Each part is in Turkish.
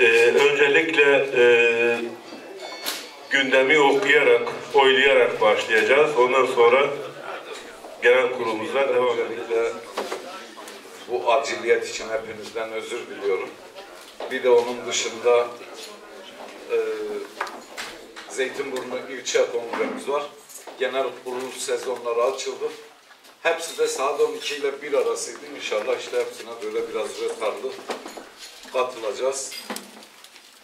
Ee, öncelikle e, gündemi okuyarak, oylayarak başlayacağız. Ondan sonra genel kurulumuza devam edeceğiz. Bu aciliyet için hepinizden özür diliyorum. Bir de onun dışında e, Zeytinburnu ilçe kongremiz var. Genel kurul sezonları açıldı. Hepsi de saat 12 ile 1 arasıydı. İnşallah işte hepsine böyle biraz retarlı katılacağız.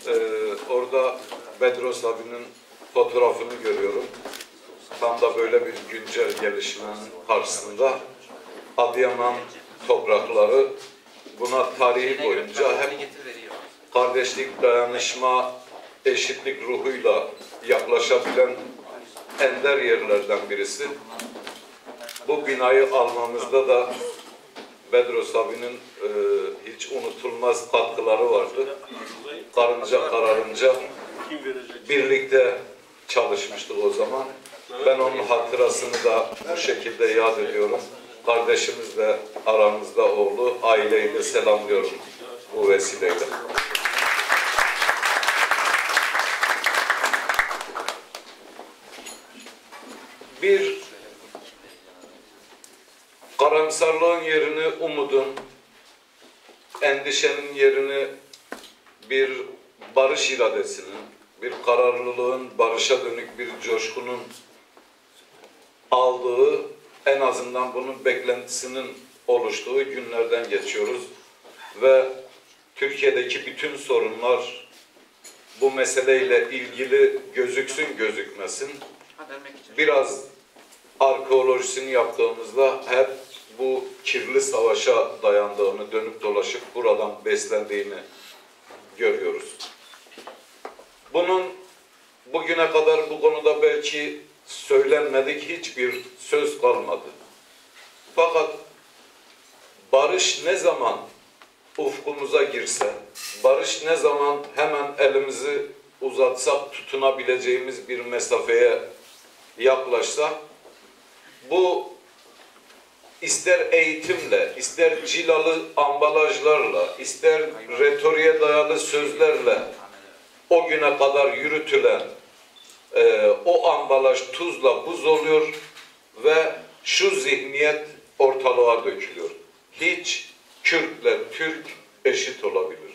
E, orada Bedros abinin fotoğrafını görüyorum. Tam da böyle bir güncel gelişmenin karşısında Adıyaman toprakları buna tarihi boyunca hep kardeşlik, dayanışma, eşitlik ruhuyla yaklaşabilen ender yerlerden birisi. Bu binayı almamızda da Bedros abinin e, hiç unutulmaz katkıları vardı. Karınca kararınca birlikte çalışmıştık o zaman. Ben onun hatırasını da bu şekilde yad ediyorum. Kardeşimiz de aramızda oldu. Aileyi de selamlıyorum bu vesileyle. Bir karamsarlığın yerini umudun, endişenin yerini bir barış iradesinin, bir kararlılığın, barışa dönük bir coşkunun aldığı, en azından bunun beklentisinin oluştuğu günlerden geçiyoruz. Ve Türkiye'deki bütün sorunlar bu meseleyle ilgili gözüksün gözükmesin. Biraz arkeolojisini yaptığımızda hep bu kirli savaşa dayandığını, dönüp dolaşıp buradan beslendiğini görüyoruz. Bunun bugüne kadar bu konuda belki söylenmedik hiçbir söz kalmadı. Fakat barış ne zaman ufkumuza girse, barış ne zaman hemen elimizi uzatsak tutunabileceğimiz bir mesafeye yaklaşsa, bu ister eğitimle, ister cilalı ambalajlarla, ister retoriğe dayalı sözlerle o güne kadar yürütülen e, o ambalaj tuzla buz oluyor ve şu zihniyet ortalığa dökülüyor. Hiç Kürtle Türk eşit olabilir.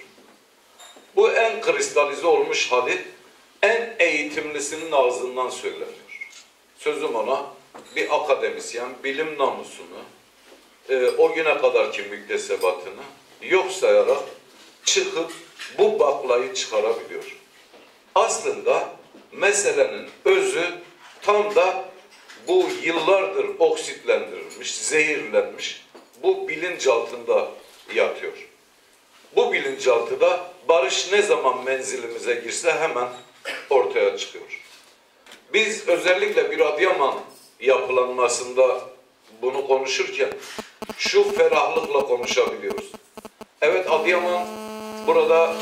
Bu en kristalize olmuş hali en eğitimlisinin ağzından söyleniyor. Sözüm ona bir akademisyen bilim namusunu e, o güne kadarki müktesebatını yok sayarak çıkıp bu baklayı çıkarabiliyor. Aslında meselenin özü tam da bu yıllardır oksitlendirilmiş, zehirlenmiş bu bilinç altında yatıyor. Bu bilinçaltıda barış ne zaman menzilimize girse hemen ortaya çıkıyor. Biz özellikle bir Adıyaman yapılanmasında bunu konuşurken şu ferahlıkla konuşabiliyoruz. Evet Adıyaman burada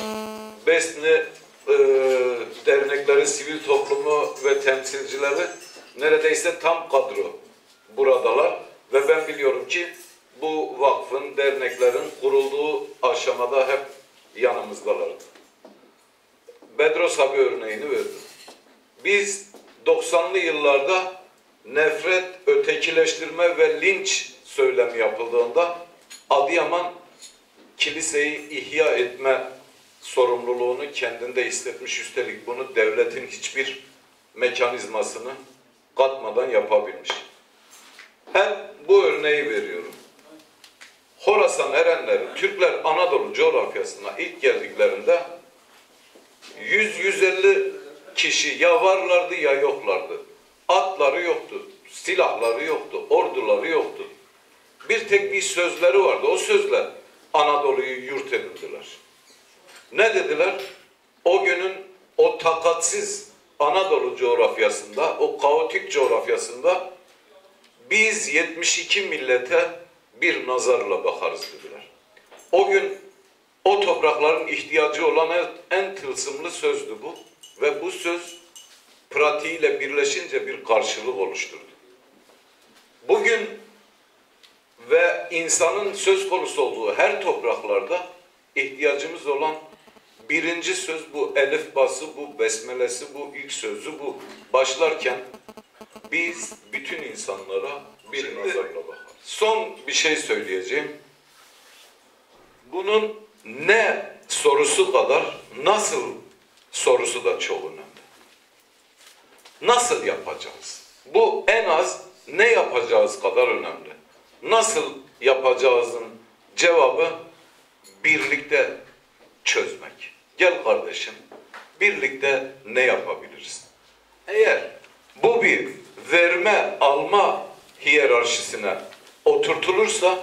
Besni e, dernekleri, sivil toplumu ve temsilcileri neredeyse tam kadro buradalar. Ve ben biliyorum ki bu vakfın, derneklerin kurulduğu aşamada hep yanımızdalardı. Bedros abi örneğini verdim. Biz 90'lı yıllarda nefret, ötekileştirme ve linç söylemi yapıldığında Adıyaman kiliseyi ihya etme sorumluluğunu kendinde hissetmiş. Üstelik bunu devletin hiçbir mekanizmasını katmadan yapabilmiş. Hep bu örneği veriyorum. Horasan erenleri, Türkler Anadolu coğrafyasına ilk geldiklerinde 100-150 kişi ya varlardı ya yoklardı. Atları yoktu, silahları yoktu, orduları yoktu. Bir tek bir sözleri vardı. O sözle Anadolu'yu yurt edindiler. Ne dediler? O günün o takatsiz Anadolu coğrafyasında, o kaotik coğrafyasında biz 72 millete bir nazarla bakarız dediler. O gün o toprakların ihtiyacı olan en tılsımlı sözdü bu. Ve bu söz pratiğiyle birleşince bir karşılık oluşturdu. Bugün ve insanın söz konusu olduğu her topraklarda ihtiyacımız olan birinci söz bu elif bası, bu besmelesi, bu ilk sözü bu. Başlarken biz bütün insanlara bir nazarla bakarız. Son bir şey söyleyeceğim. Bunun ne sorusu kadar nasıl sorusu da çok önemli. Nasıl yapacağız? Bu en az ne yapacağız kadar önemli. Nasıl yapacağızın cevabı birlikte çözmek. Gel kardeşim, birlikte ne yapabiliriz? Eğer bu bir verme alma hiyerarşisine oturtulursa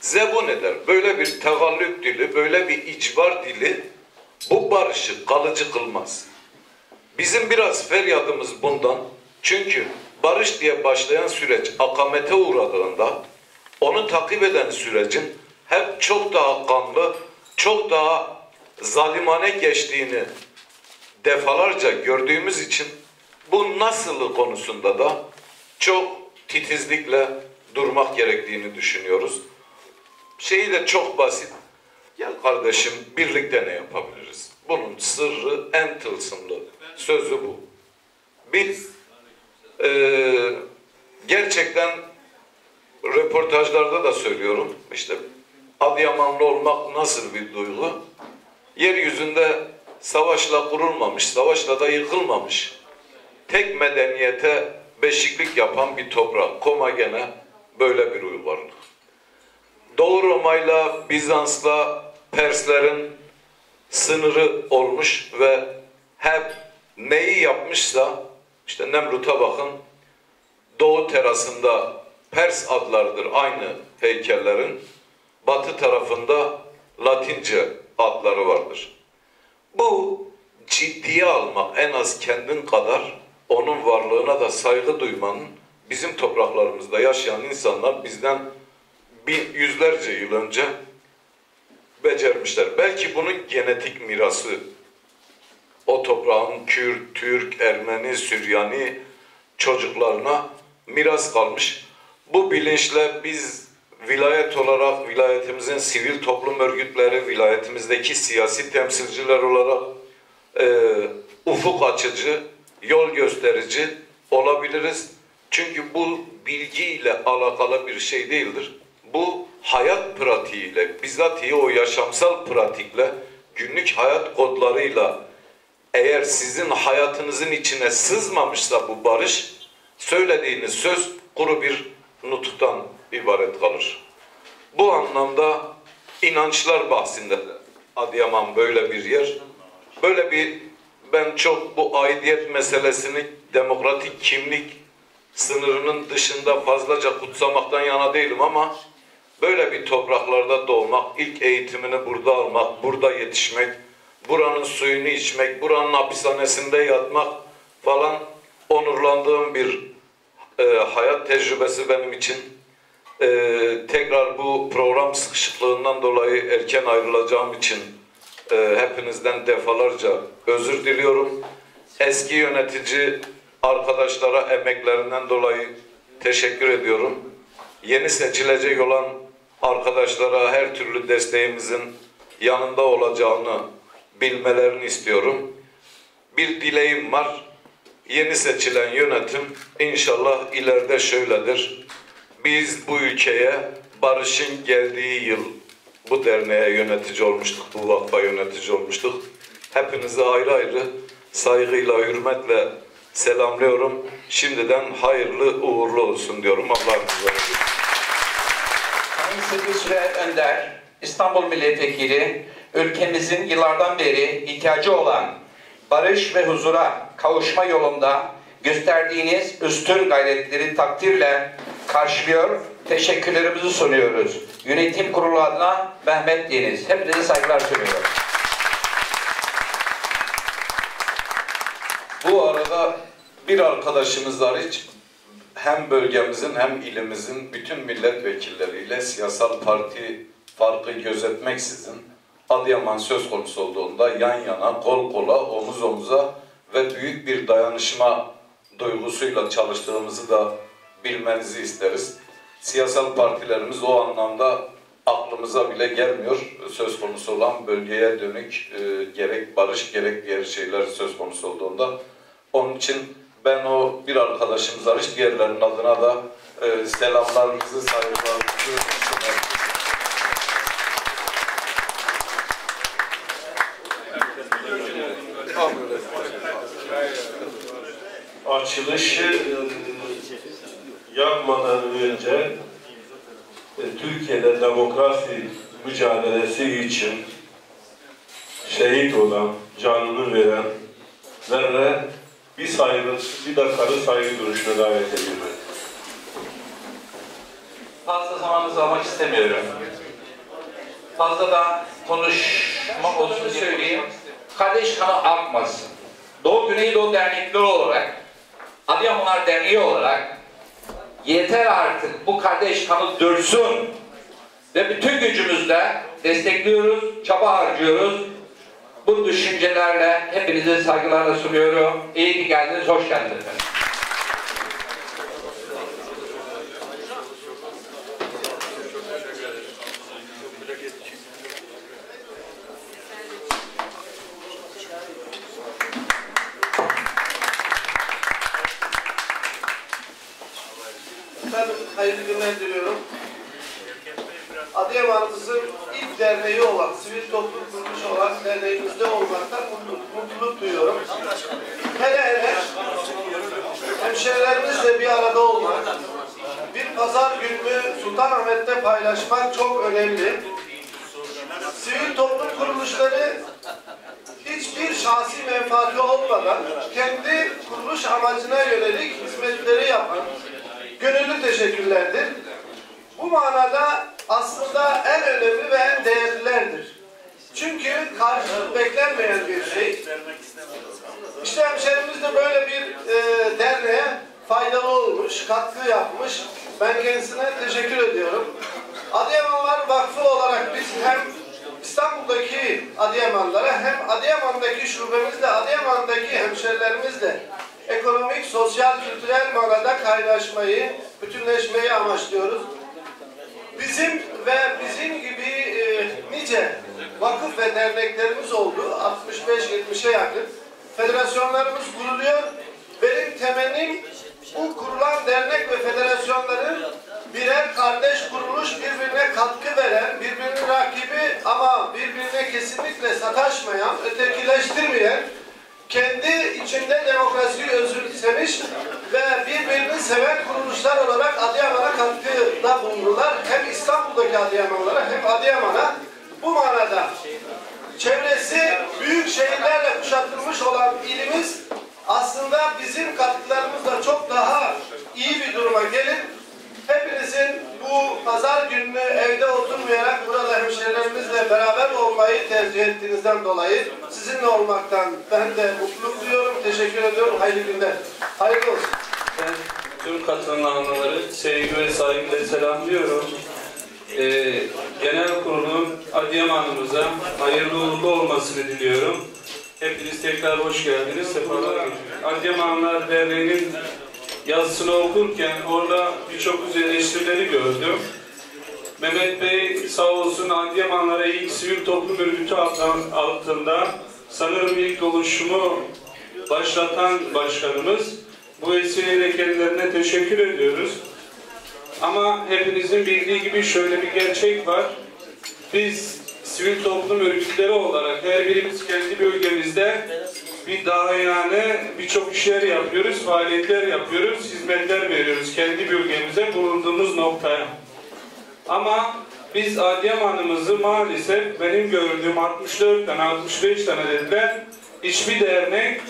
zebun eder. Böyle bir tegallük dili, böyle bir icbar dili bu barışı kalıcı kılmaz. Bizim biraz feryadımız bundan. Çünkü barış diye başlayan süreç akamete uğradığında onu takip eden sürecin hep çok daha kanlı, çok daha zalimane geçtiğini defalarca gördüğümüz için bu nasılı konusunda da çok titizlikle durmak gerektiğini düşünüyoruz. Şeyi de çok basit. Gel kardeşim birlikte ne yapabiliriz? Bunun sırrı en tılsımlı sözü bu. Biz eee, gerçekten röportajlarda da söylüyorum. İşte Adıyamanlı olmak nasıl bir duygu? Yeryüzünde savaşla kurulmamış, savaşla da yıkılmamış. Tek medeniyete beşiklik yapan bir toprak. Koma gene böyle bir uygarlık. Doğu Roma'yla, Bizans'la Perslerin sınırı olmuş ve hep neyi yapmışsa işte Nemrut'a bakın doğu terasında Pers adlarıdır aynı heykellerin batı tarafında Latince adları vardır. Bu ciddiye almak en az kendin kadar onun varlığına da saygı duymanın bizim topraklarımızda yaşayan insanlar bizden bir yüzlerce yıl önce becermişler. Belki bunun genetik mirası o toprağın Kürt, Türk, Ermeni, Süryani çocuklarına miras kalmış. Bu bilinçle biz vilayet olarak vilayetimizin sivil toplum örgütleri, vilayetimizdeki siyasi temsilciler olarak e, ufuk açıcı, yol gösterici olabiliriz. Çünkü bu bilgiyle alakalı bir şey değildir. Bu hayat pratiğiyle, bizatihi o yaşamsal pratikle, günlük hayat kodlarıyla eğer sizin hayatınızın içine sızmamışsa bu barış, söylediğiniz söz kuru bir nutuktan ibaret kalır. Bu anlamda inançlar bahsinde de Adıyaman böyle bir yer. Böyle bir ben çok bu aidiyet meselesini demokratik kimlik sınırının dışında fazlaca kutsamaktan yana değilim ama böyle bir topraklarda doğmak, ilk eğitimini burada almak, burada yetişmek, buranın suyunu içmek, buranın hapishanesinde yatmak falan onurlandığım bir e, hayat tecrübesi benim için. E, tekrar bu program sıkışıklığından dolayı erken ayrılacağım için e, hepinizden defalarca özür diliyorum. Eski yönetici arkadaşlara emeklerinden dolayı teşekkür ediyorum. Yeni seçilecek olan arkadaşlara her türlü desteğimizin yanında olacağını bilmelerini istiyorum. Bir dileğim var. Yeni seçilen yönetim inşallah ileride şöyledir. Biz bu ülkeye barışın geldiği yıl bu derneğe yönetici olmuştuk, bu vakfa yönetici olmuştuk. Hepinizi ayrı ayrı saygıyla, hürmetle selamlıyorum. Şimdiden hayırlı uğurlu olsun diyorum. Allah'a emanet olun. Sayın Sıkı Önder, İstanbul Milletvekili, ülkemizin yıllardan beri ihtiyacı olan barış ve huzura kavuşma yolunda gösterdiğiniz üstün gayretleri takdirle karşılıyor, teşekkürlerimizi sunuyoruz. Yönetim Kurulu adına Mehmet Deniz. Hepinize saygılar sunuyorum. Bu arada bir arkadaşımız hariç hem bölgemizin hem ilimizin bütün milletvekilleriyle siyasal parti farkı gözetmeksizin Adıyaman söz konusu olduğunda yan yana, kol kola, omuz omuza ve büyük bir dayanışma duygusuyla çalıştığımızı da bilmenizi isteriz. Siyasal partilerimiz o anlamda aklımıza bile gelmiyor söz konusu olan bölgeye dönük e, gerek barış gerek diğer şeyler söz konusu olduğunda. Onun için ben o bir arkadaşımız hariç diğerlerinin adına da e, selamlarımızı, saygılarımızı açılışı yapmadan önce e, Türkiye'de demokrasi mücadelesi için şehit olan, canını veren ve bir saygı, bir dakikalık saygı duruşuna davet ediyorum. Fazla zamanınızı almak istemiyorum. Fazla da konuşma olsun söyleyeyim. Kardeş kanı akmasın. Doğu Güneydoğu Dernekleri olarak, Adıyamanlar Derneği olarak yeter artık bu kardeş kanı dursun ve bütün gücümüzle destekliyoruz, çaba harcıyoruz. Bu düşüncelerle hepinize saygılarla sunuyorum. İyi ki geldiniz, hoş geldiniz efendim. Ben hayırlı günler diliyorum. Adıyaman'ımızın ilk derneği olan, sivil toplum kuruluşu olan derneğimizde olmaktan mutluluk, mutluluk duyuyorum. Hele hele hemşehrilerimizle bir arada olmak, bir pazar gününü Sultanahmet'te paylaşmak çok önemli. Sivil toplum kuruluşları hiçbir şahsi menfaati olmadan kendi kuruluş amacına yönelik hizmetleri yapan gönüllü teşekkürlerdir. Bu manada aslında en önemli ve en değerlilerdir. Çünkü karşılık beklenmeyen bir şey. İşte hemşehrimiz de böyle bir e, derneğe faydalı olmuş, katkı yapmış. Ben kendisine teşekkür ediyorum. Adıyamanlar Vakfı olarak biz hem İstanbul'daki Adıyamanlara hem Adıyaman'daki şubemizle, Adıyaman'daki hemşerilerimizle ekonomik, sosyal, kültürel manada kaynaşmayı, bütünleşmeyi amaçlıyoruz. Bizim ve bizim gibi e, nice vakıf ve derneklerimiz oldu. 65-70'e yakın. Federasyonlarımız kuruluyor. Benim temennim bu kurulan dernek ve federasyonların birer kardeş kuruluş birbirine katkı veren, birbirinin rakibi ama birbirine kesinlikle sataşmayan, ötekileştirmeyen, içinde demokrasiyi özümsemiş ve birbirini seven kuruluşlar olarak Adıyaman'a katkıda bulundular. Hem İstanbul'daki Adıyamanlara hem Adıyaman'a bu manada çevresi büyük şehirlerle kuşatılmış olan ilimiz aslında bizim katkılarımızla çok daha iyi bir duruma gelip hepinizin bu pazar gününü evde oturmayarak burada hemşehrilerimizle beraber olmayı tercih ettiğinizden dolayı sizinle olmaktan ben de mutluluk duyuyorum. Teşekkür ediyorum. Hayırlı günler. Hayırlı olsun. Ben tüm katılanları sevgi ve saygıyla selamlıyorum. Ee, genel kurulun Adıyaman'ımıza hayırlı uğurlu olmasını diliyorum. Hepiniz tekrar hoş geldiniz. Sefalar. Adıyamanlar Derneği'nin yazısını okurken orada birçok eleştirileri gördüm. Mehmet Bey sağ olsun Adıyamanlara ilk sivil toplum örgütü altın- altında sanırım ilk oluşumu başlatan başkanımız. Bu vesileyle kendilerine teşekkür ediyoruz. Ama hepinizin bildiği gibi şöyle bir gerçek var. Biz sivil toplum örgütleri olarak her birimiz kendi bölgemizde bir daha yani birçok işler yapıyoruz, faaliyetler yapıyoruz, hizmetler veriyoruz kendi bölgemize bulunduğumuz noktaya. Ama biz Adıyaman'ımızı maalesef benim gördüğüm 64 tane, 65 tane dediler. Hiçbir dernek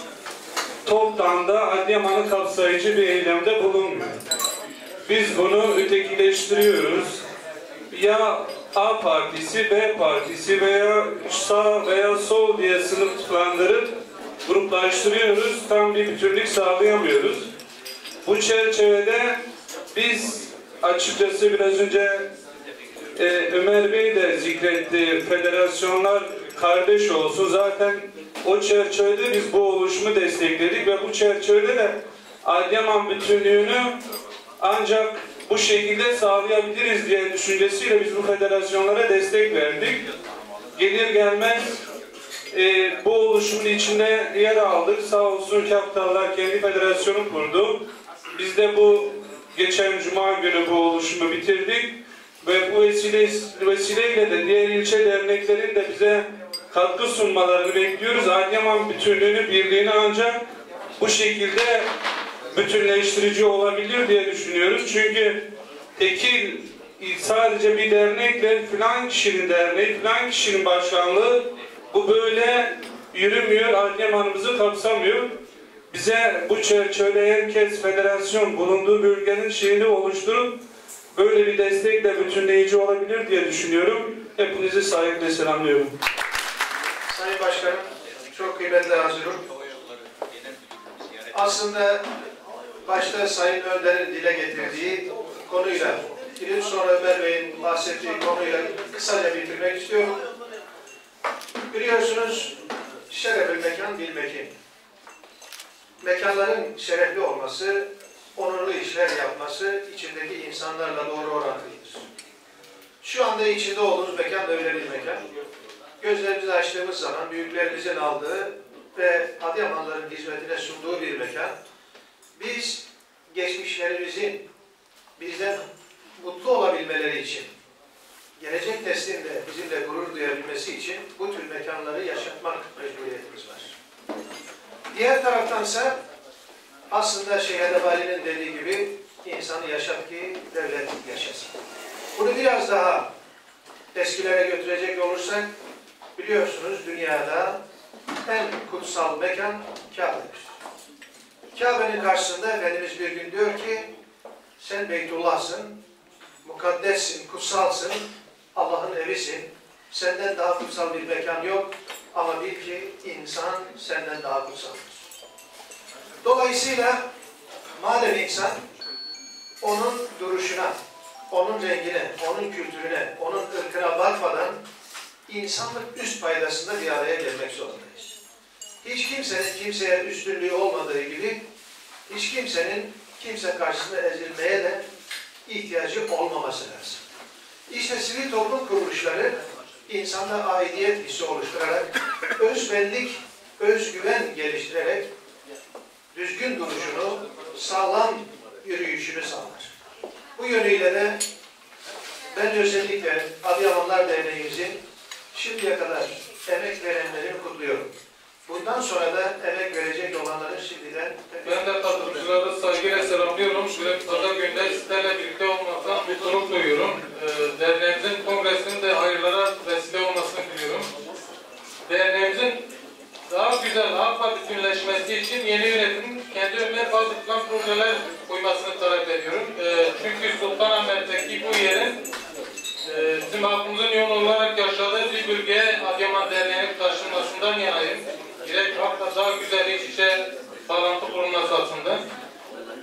toptan da Adıyaman'ı kapsayıcı bir eylemde bulunmuyor. Biz bunu ötekileştiriyoruz. Ya A partisi, B partisi veya sağ veya sol diye sınıflandırıp gruplaştırıyoruz. Tam bir bütünlük sağlayamıyoruz. Bu çerçevede biz açıkçası biraz önce e, Ömer Bey de zikretti. Federasyonlar kardeş olsun. Zaten o çerçevede biz bu oluşumu destekledik ve bu çerçevede de Adıyaman bütünlüğünü ancak bu şekilde sağlayabiliriz diye düşüncesiyle biz bu federasyonlara destek verdik. Gelir gelmez e, bu oluşumun içinde yer aldık. Sağ olsun Kaptanlar kendi federasyonu kurdu. Biz de bu geçen cuma günü bu oluşumu bitirdik. Ve bu vesile, vesileyle de diğer ilçe derneklerin de bize katkı sunmalarını bekliyoruz. Adıyaman bütünlüğünü, birliğini ancak bu şekilde bütünleştirici olabilir diye düşünüyoruz. Çünkü tekil sadece bir dernekle filan kişinin derneği, filan kişinin başkanlığı bu böyle yürümüyor, Adıyaman'ımızı kapsamıyor. Bize bu çerçevede herkes federasyon bulunduğu bölgenin şeyini oluşturup böyle bir destekle bütünleyici olabilir diye düşünüyorum. Hepinizi saygıyla selamlıyorum. Sayın Başkanım, çok kıymetli hazırım. Aslında başta Sayın Önder'in dile getirdiği konuyla, bir sonra Ömer Bey'in bahsettiği konuyla kısaca bitirmek istiyorum. Biliyorsunuz, mekan bir mekan. Mekanların şerefli olması, onurlu işler yapması içindeki insanlarla doğru orantılıdır. Şu anda içinde olduğumuz mekan öyle bir mekan. Gözlerimizi açtığımız zaman büyüklerimizin aldığı ve Adıyamanların hizmetine sunduğu bir mekan. Biz geçmişlerimizin bizden mutlu olabilmeleri için, gelecek neslin de bizimle gurur duyabilmesi için bu tür mekanları yaşatmak mecburiyetimiz var. Diğer taraftansa aslında Şeyh Edebali'nin dediği gibi insanı yaşat ki devlet yaşasın. Bunu biraz daha eskilere götürecek olursak biliyorsunuz dünyada en kutsal mekan Kabe'dir. Kabe'nin karşısında Efendimiz bir gün diyor ki sen Beytullah'sın, mukaddessin, kutsalsın, Allah'ın evisin. Senden daha kutsal bir mekan yok ama bil ki insan senden daha kutsaldır. Dolayısıyla madem insan onun duruşuna, onun rengine, onun kültürüne, onun ırkına bakmadan insanlık üst paydasında bir araya gelmek zorundayız. Hiç kimsenin kimseye üstünlüğü olmadığı gibi hiç kimsenin kimse karşısında ezilmeye de ihtiyacı olmaması lazım. İşte sivil toplum kuruluşları insanda aidiyet hissi oluşturarak, özbenlik, özgüven geliştirerek düzgün duruşunu, sağlam yürüyüşünü sağlar. Bu yönüyle de ben özellikle Adıyamanlar Derneğimizin şimdiye kadar emek verenlerini kutluyorum. Bundan sonra da emek verecek olanları şimdiden Ben de katılımcıları saygıyla selamlıyorum. Bir pazar günde sizlerle birlikte olmaktan mutluluk duyuyorum. Ee, derneğimizin kongresinin de hayırlara vesile olmasını diliyorum. Derneğimizin daha güzel, daha fazla bütünleşmesi için yeni yönetimin kendi önüne bazı plan projeler koymasını talep ediyorum. Ee, çünkü Sultanahmet'teki bu yerin e, bizim halkımızın yoğun olarak yaşadığı bir bölgeye Adıyaman Derneği'nin taşınmasından yanayım. Halkla daha güzel iç içe bağlantı kurulması açısından.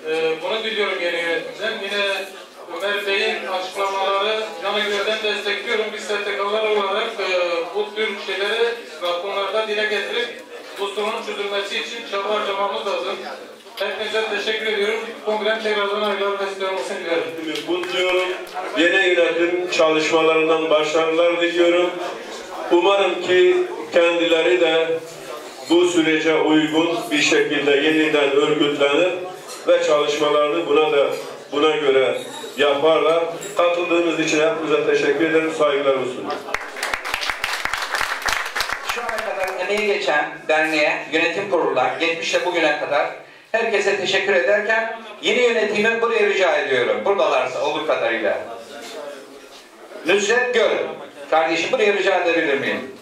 Ee, bunu diliyorum yeni yönetimden. Yine Ömer Bey'in açıklamaları canı gönülden destekliyorum. Biz STK'lar olarak e, bu tür şeyleri raporlarda dile getirip bu sorunun çözülmesi için çaba harcamamız lazım. Hepinize teşekkür ediyorum. Kongrem tekrardan hayırlı vesile olmasını dilerim. kutluyorum. Yeni yönetim çalışmalarından başarılar diliyorum. Umarım ki kendileri de bu sürece uygun bir şekilde yeniden örgütlenir ve çalışmalarını buna da buna göre yaparlar. Katıldığınız için hepinize teşekkür ederim. Saygılar olsun. Şu ana kadar emeği geçen derneğe, yönetim kuruluna, geçmişte bugüne kadar herkese teşekkür ederken yeni yönetimi buraya rica ediyorum. Buradalarsa olur kadarıyla. Nusret Göl. Kardeşim buraya rica edebilir miyim?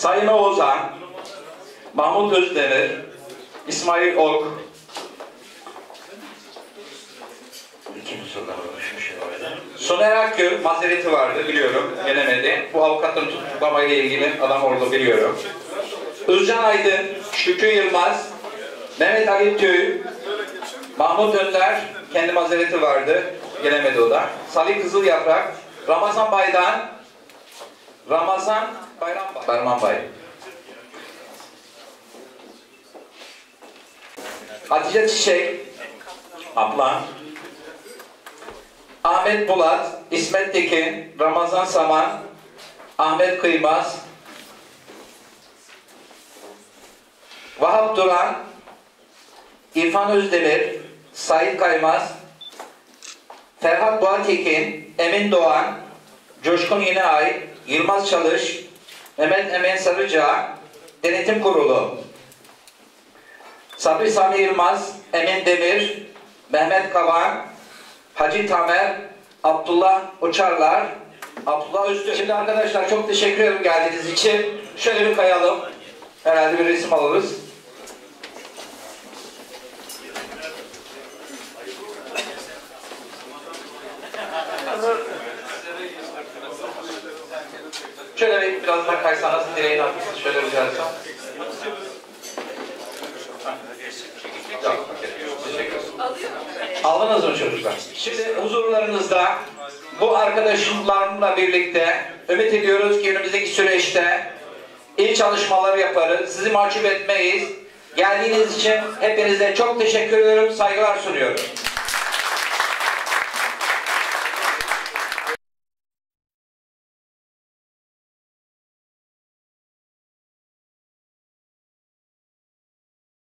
Sayın Oğuzhan, Mahmut Özdemir, İsmail Ok, Soner Akgül mazereti vardı biliyorum, gelemedi. Bu avukatın tutuklamayla ilgili adam orada biliyorum. Özcan Aydın, Şükrü Yılmaz, Mehmet Ali Tüy, Mahmut Önder, kendi mazereti vardı, gelemedi o da. Salih Kızıl Yaprak, Ramazan Baydan, Ramazan Bayram Bayram Bay. Hatice Çiçek, abla, Ahmet Bulat, İsmet Tekin, Ramazan Saman, Ahmet Kıymaz, Vahap Duran, İrfan Özdemir, Sait Kaymaz, Ferhat Boğatekin, Emin Doğan, Coşkun Yeneay, Yılmaz Çalış, Mehmet Emen Sarıca, Denetim Kurulu, Sabri Sami Yılmaz, Emin Demir, Mehmet Kavan, Hacı Tamer, Abdullah Uçarlar, Abdullah Üstü. Şimdi arkadaşlar çok teşekkür ederim geldiğiniz için. Şöyle bir kayalım. Herhalde bir resim alırız. Şöyle bir biraz daha kaysanız direğin arkasını şöyle rica etsem. Aldınız mı çocuklar? Şimdi huzurlarınızda bu arkadaşlarımla birlikte ümit ediyoruz ki önümüzdeki süreçte iyi çalışmalar yaparız. Sizi mahcup etmeyiz. Geldiğiniz için hepinize çok teşekkür ediyorum. Saygılar sunuyorum.